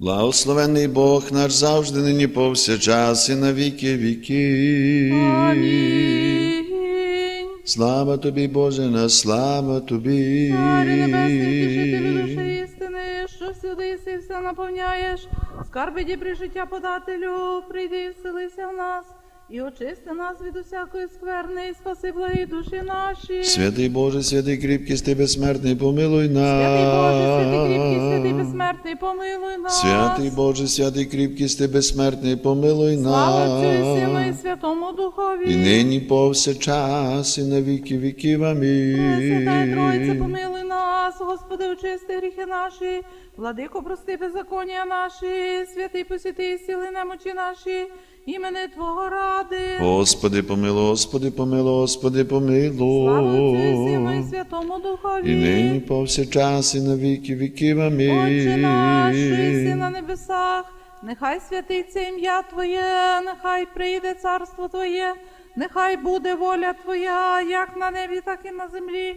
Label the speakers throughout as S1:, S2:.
S1: Благословенний Бог наш завжди, нині повсякчас і на віки віки.
S2: Амінь.
S1: Слава тобі, Боже, на слава тобі.
S2: Царю небесний, тішителю душі істини, що сюди си все наповняєш, скарби дібрі життя подателю, прийди вселися в нас, і очисти нас від усякої скверни, і спаси благі душі наші.
S1: Святий Боже, святий кріпкий, ти безсмертний, помилуй нас.
S2: Святий Боже, святий кріпкий, святий безсмертний, помилуй нас.
S1: Святий Боже, святий кріпкий, ти безсмертний, помилуй
S2: Слава Отцю і Сину і. Святому Духові.
S1: І нині повсякчас, і на віки віків.
S2: Святая Тройце,
S1: Амінь.
S2: помилуй нас, Господи, очисти гріхи наші, владико, прости беззаконня наші, святий посіти, сіли немочі наші, імени Твого ради.
S1: Господи, помилуй, Господи, помилуй, Господи,
S2: Слава Отцю і і
S1: помилуй.
S2: Святому
S1: І
S2: Духові.
S1: нині повсякчас, і на віки віків.
S2: Отче наш, що на небесах, нехай святиться ім'я Твоє, нехай прийде царство Твоє, нехай буде воля Твоя, як на небі, так і на землі.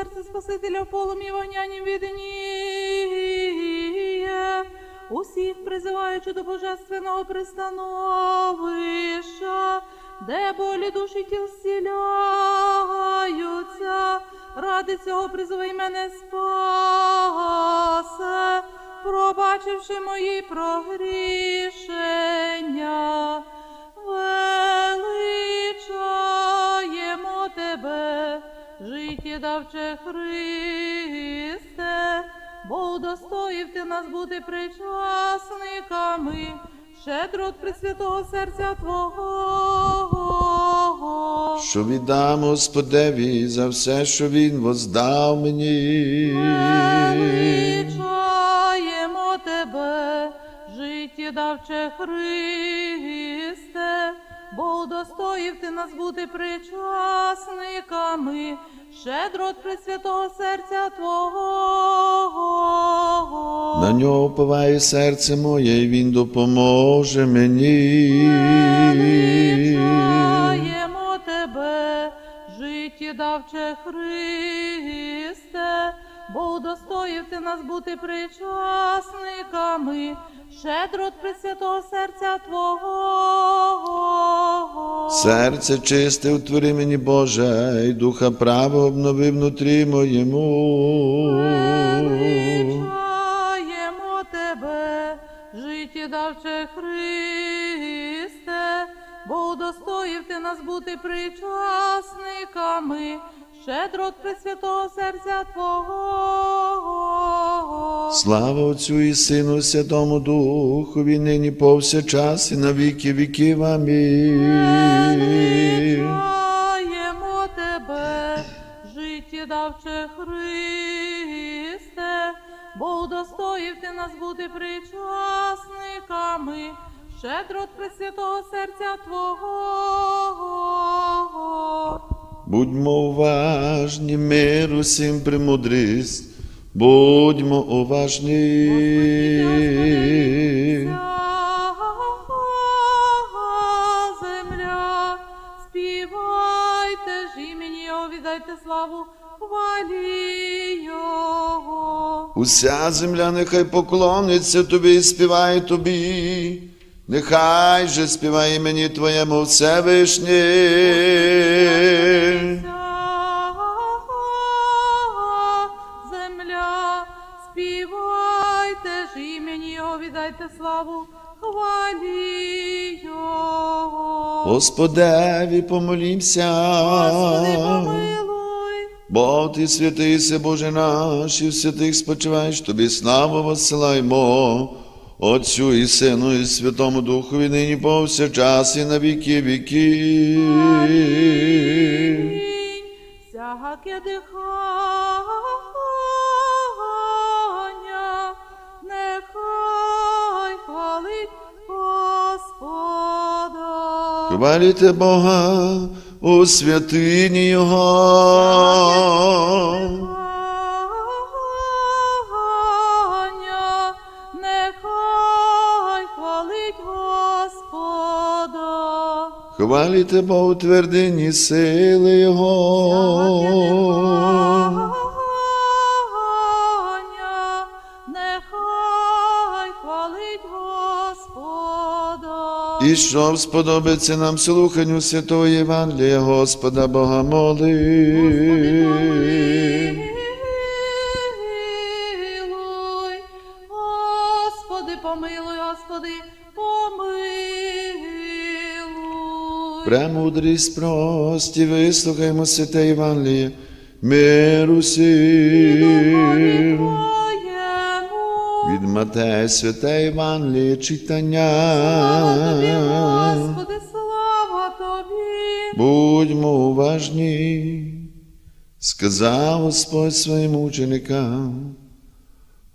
S2: Серце Спасителя в полум'ї вогнянім відніє, усіх призиваючи до божественного пристановища, де болі душі тіл зціляються, ради цього призови мене спасе, пробачивши мої прогрішення, життєдавче Христе, бо удостоїв ти нас бути причасниками, щедро от Пресвятого серця Твого.
S1: Що віддам Господеві за все, що Він воздав мені.
S2: Величаємо тебе, життєдавче Христе, бо удостоїв ти нас бути причасниками, щедро Пресвятого серця Твого.
S1: На нього впиває серце моє, і Він допоможе мені.
S2: Величаємо тебе, життєдавче Христе, бо удостоїв ти нас бути причасниками, щедро Пресвятого серця Твого.
S1: Серце чисте утвори мені, Боже, і духа право обнови внутрі моєму.
S2: Величаємо тебе, життєдавче Христе, бо удостоїв ти нас бути причасниками, щедро Пресвятого серця Твого.
S1: Слава Отцю і Сину, і Святому Духові, нині повсякчас і на віки віків. Амінь.
S2: Величаємо тебе, життєдавче Христе, бо удостоїв ти нас бути причасниками, щедро Пресвятого серця Твого.
S1: Будьмо уважні, мир усім премудрість, будьмо уважні.
S2: Земля, співайте ж імені віддайте славу, хвалі Його.
S1: Уся земля нехай поклониться тобі і співає тобі. Нехай же співає імені Твоєму Всевишній.
S2: Імені Його, віддайте славу, хвалі Його.
S1: Господеві помолімся.
S2: Господи, помилуй.
S1: Бо ти святий, се Боже наш, і в святих спочиваєш, тобі славу воссилаємо. Отцю і Сину, і Святому Духові, нині повсякчас і на віки віки.
S2: Всяке дихання,
S1: Хваліте Бога у святині Його. Хваліте Бога у твердині сили Його. І щоб сподобиться нам слуханню святого Євангелія Господа Бога моли.
S2: Господи, помилуй, Господи, помилуй.
S1: Премудрість прості, вислухаймо святе Євангеліє, миру всім. Матея святе Євангеліє читання.
S2: Слава тобі, Господи, слава тобі.
S1: Будьмо уважні, сказав Господь своїм ученикам.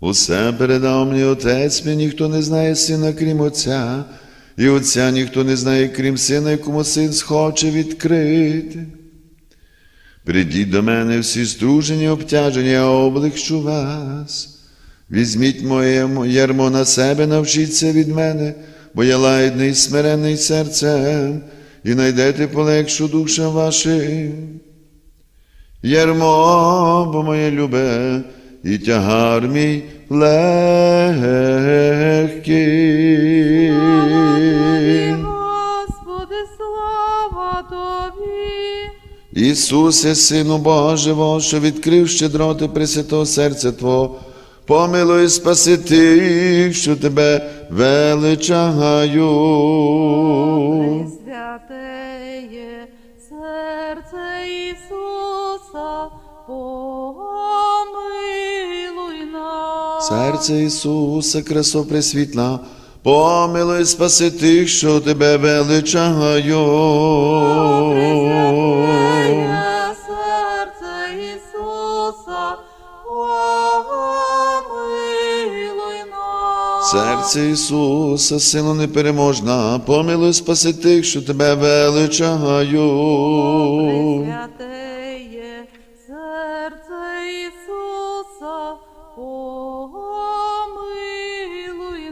S1: Усе передав мені Отець, мені ніхто не знає сина, крім Отця, і Отця ніхто не знає, крім сина, якому син схоче відкрити. Придіть до мене всі стружені, обтяжені, я облегчу вас. Візьміть моє ярмо на себе, навчіться від мене, бо я лагідний, смиренний серцем, і найдете полегшу душам вашим. Ярмо, бо моє любе, і тягар мій легкий.
S2: Господи, слава тобі.
S1: Ісусе, Сину Божого, що відкрив щедроти Пресвятого серця Твого, помилуй спаси тих, що тебе величаю.
S2: Святеє серце Ісуса, помилуй нас.
S1: Серце Ісуса, красо пресвітла, помилуй спаси тих, що тебе величаю.
S2: Нас.
S1: Ісуса, сила непереможна, помилуй спаси тих, що тебе величаю.
S2: Святеє серце Ісуса, помилуй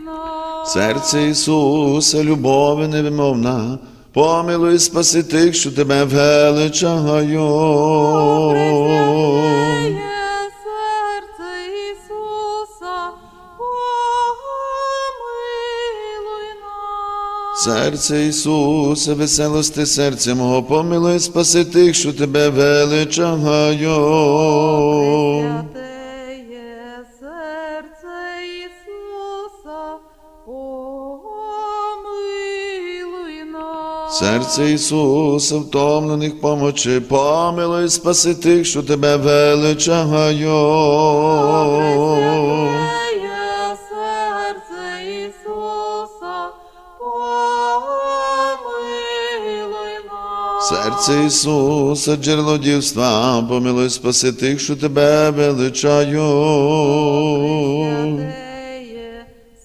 S2: нас.
S1: Серце Ісуса, любові невимовна, помилуй спаси тих, що тебе величаю.
S2: Серце Ісуса,
S1: веселости серця мого, помилуй спаси тих, що тебе величаю.
S2: Серце Ісуса,
S1: втомлених помочи, помилуй спаси тих, що тебе величаю.
S2: Серце Ісуса,
S1: джерело дівства, помилуй спаси тих, що тебе величаю.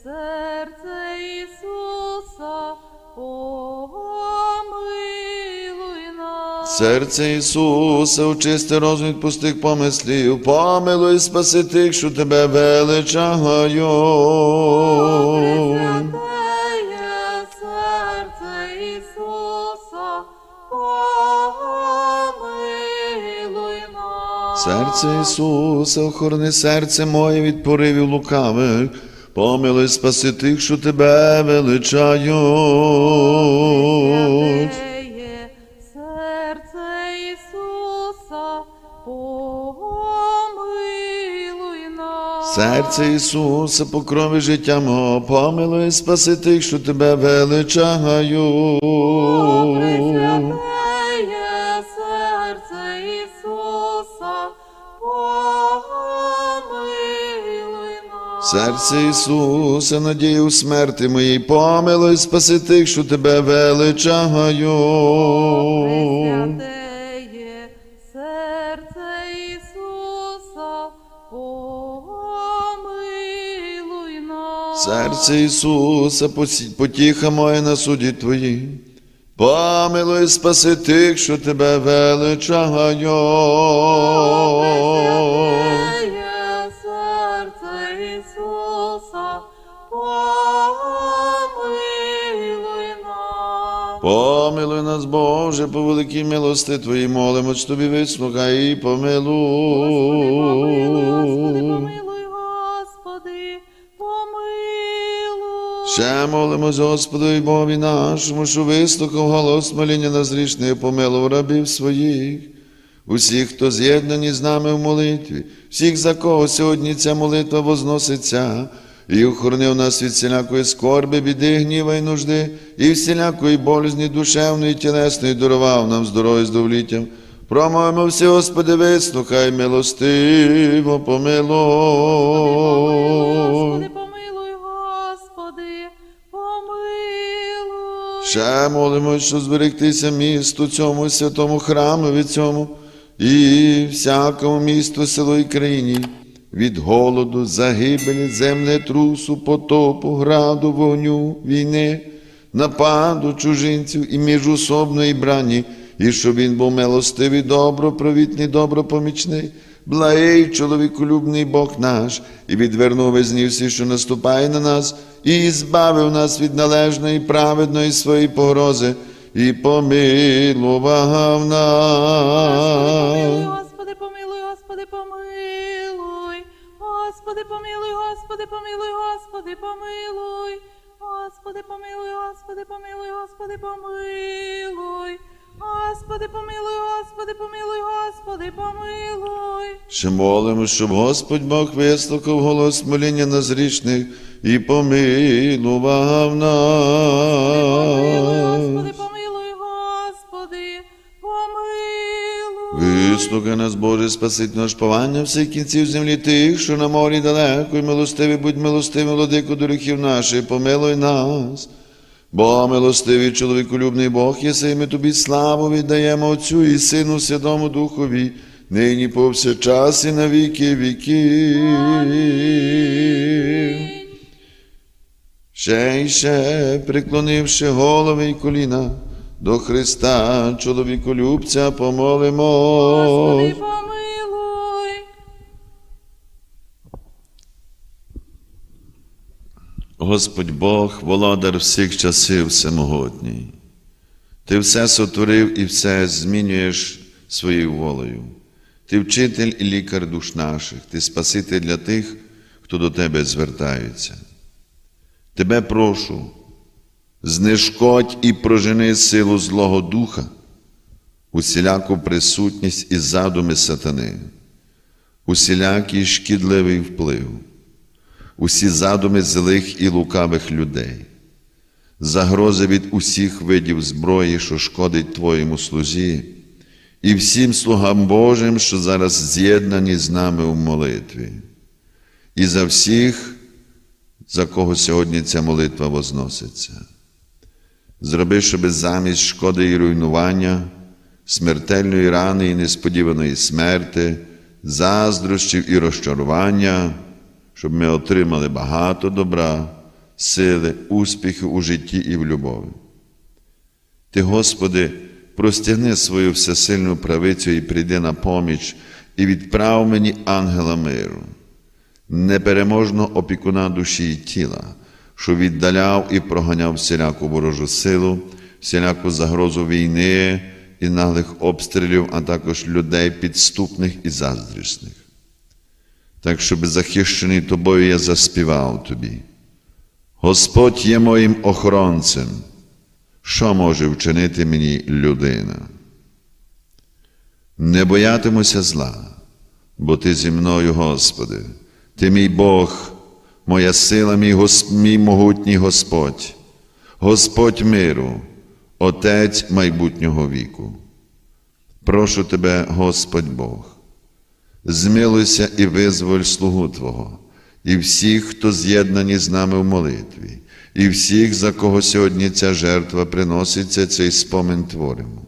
S2: Серце Ісуса, помилуй нас.
S1: Серце Ісуса, очисти розум від пустих помислів, помилуй спаси тих, що тебе величаю.
S2: Серце Ісуса,
S1: охорони серце моє від поривів лукавих, помилуй спаси тих, що тебе величають.
S2: Серце Ісуса, помилуй нас.
S1: Серце Ісуса, покрови життя мого, помилуй спаси тих, що тебе величають.
S2: Серце Ісуса,
S1: надію смерти моїй, помилуй спаси тих, що тебе величають.
S2: Пресвятеє серце Ісуса, помилуй нас.
S1: Серце Ісуса, потіха моя на суді Твої, Помилуй, спаси тих, що тебе величають.
S2: Помилуй нас,
S1: Боже, по великій милости Твоїй молимось Тобі вислухай і помилуй.
S2: Господи, помилуй, Господи, помилуй,
S1: Ще молимось Господу і Богові нашому, що вислухав голос моління на зрішних, помилував рабів своїх. Усіх, хто з'єднані з нами в молитві, всіх, за кого сьогодні ця молитва возноситься, і охоронив нас від всілякої скорби, біди, гніва й нужди, і всілякої болізні душевної, і тілесної, дарував нам здоров'я з довліттям. Промовимо всі, Господи, вислухай, милостиво, помилуй.
S2: Господи, помилуй, Господи, помилуй.
S1: Ще молимось, що зберегтися місту цьому святому храму від цьому і всякому місту, селу і країні, від голоду, загибелі, землетрусу, потопу, граду, вогню, війни, нападу чужинців і міжусобної брані, і щоб він був милостивий, добропровітний, добропомічний, благий чоловіколюбний Бог наш, і відвернув нів всі, що наступає на нас, і збавив нас від належної, праведної своєї погрози, і помилував нас.
S2: Господи, помилуй, Господи, помилуй, Господи, помилуй. Господи, помилуй, Господи, помилуй, Господи, помилуй. Господи, помилуй, Господи, помилуй, Господи, помилуй.
S1: Ще молимо, щоб Господь Бог вислухав голос моління назрічних і помилував нас.
S2: Господи, помилуй,
S1: Вислухай нас, Боже, спасить наш повання всіх кінців землі тих, що на морі далеко, і милостивий, будь милостивий, владику до гріхів наших, помилуй нас. Бо милостивий чоловіколюбний Бог, єси, і ми тобі славу віддаємо Отцю і Сину Святому Духові, нині повсякчас і на віки віків. Ще й ще, приклонивши голови й коліна, до Христа, чоловіколюбця, помолимо.
S2: Господи, помилуй.
S1: Господь Бог, володар всіх часів всемогутній. Ти все сотворив і все змінюєш своєю волею. Ти вчитель і лікар душ наших, ти спаситель для тих, хто до тебе звертаються. Тебе прошу, знешкодь і прожени силу Злого Духа, усіляку присутність і задуми сатани, усілякий шкідливий вплив усі задуми злих і лукавих людей, загрози від усіх видів зброї, що шкодить Твоєму слузі, і всім слугам Божим, що зараз з'єднані з нами у молитві, і за всіх, за кого сьогодні ця молитва возноситься. Зроби, щоб замість шкоди і руйнування, смертельної рани і несподіваної смерти, заздрощів і розчарування щоб ми отримали багато добра, сили, успіхів у житті і в любові. Ти, Господи, простягни свою всесильну правицю і прийди на поміч, і відправ мені ангела миру, непереможного опікуна душі і тіла, що віддаляв і проганяв всіляку ворожу силу, всіляку загрозу війни і наглих обстрілів, а також людей підступних і заздрісних так щоб захищений тобою я заспівав тобі. Господь є моїм охоронцем. Що може вчинити мені людина? Не боятимуся зла, бо Ти зі мною, Господи, Ти мій Бог, моя сила, мій, Гос... мій могутній Господь, Господь миру, Отець майбутнього віку. Прошу Тебе, Господь Бог змилуйся і визволь слугу Твого, і всіх, хто з'єднані з нами в молитві, і всіх, за кого сьогодні ця жертва приноситься, цей спомин творимо,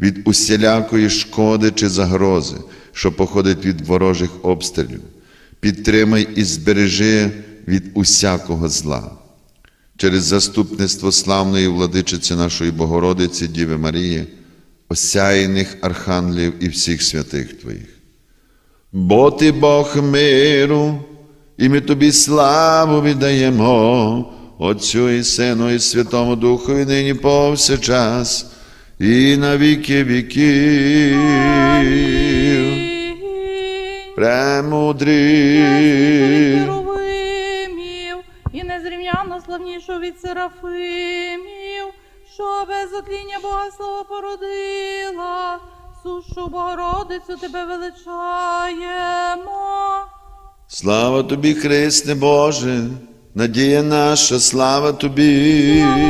S1: від усілякої шкоди чи загрози, що походить від ворожих обстрілів, підтримай і збережи від усякого зла. через заступництво славної владичиці нашої Богородиці Діви Марії, осяяних архангелів і всіх святих Твоїх. Бо ти Бог миру, і ми тобі славу віддаємо, Отцю і Сину, і Святому Духові нині повсякчас, і на віки віків. Премудрий.
S2: Славнішого від серафимів, що без отління Бога Слова породила, сушу Богородицю тебе величаємо.
S1: Слава тобі, Христе Боже, надія наша, слава тобі.
S2: Слава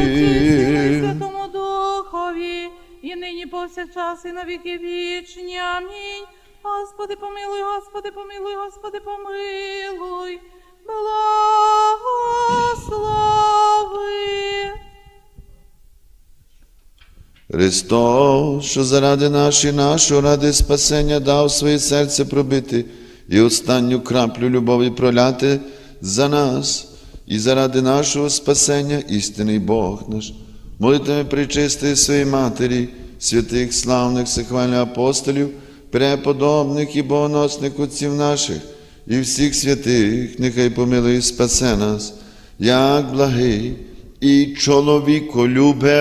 S2: Святому Духові, і нині повсякчас, і на віки вічні. Амінь. Господи, помилуй, Господи, помилуй, Господи, помилуй.
S1: Христос, що заради нашої, нашого, ради спасення дав своє серце пробити і останню краплю любові проляти за нас і заради нашого спасення, істинний Бог наш, молитвами причистої своєї Матері, святих славних сихвальних апостолів, преподобних і богоносних отців наших, і всіх святих, нехай помилує спасе нас, як благий і чоловіколюбець.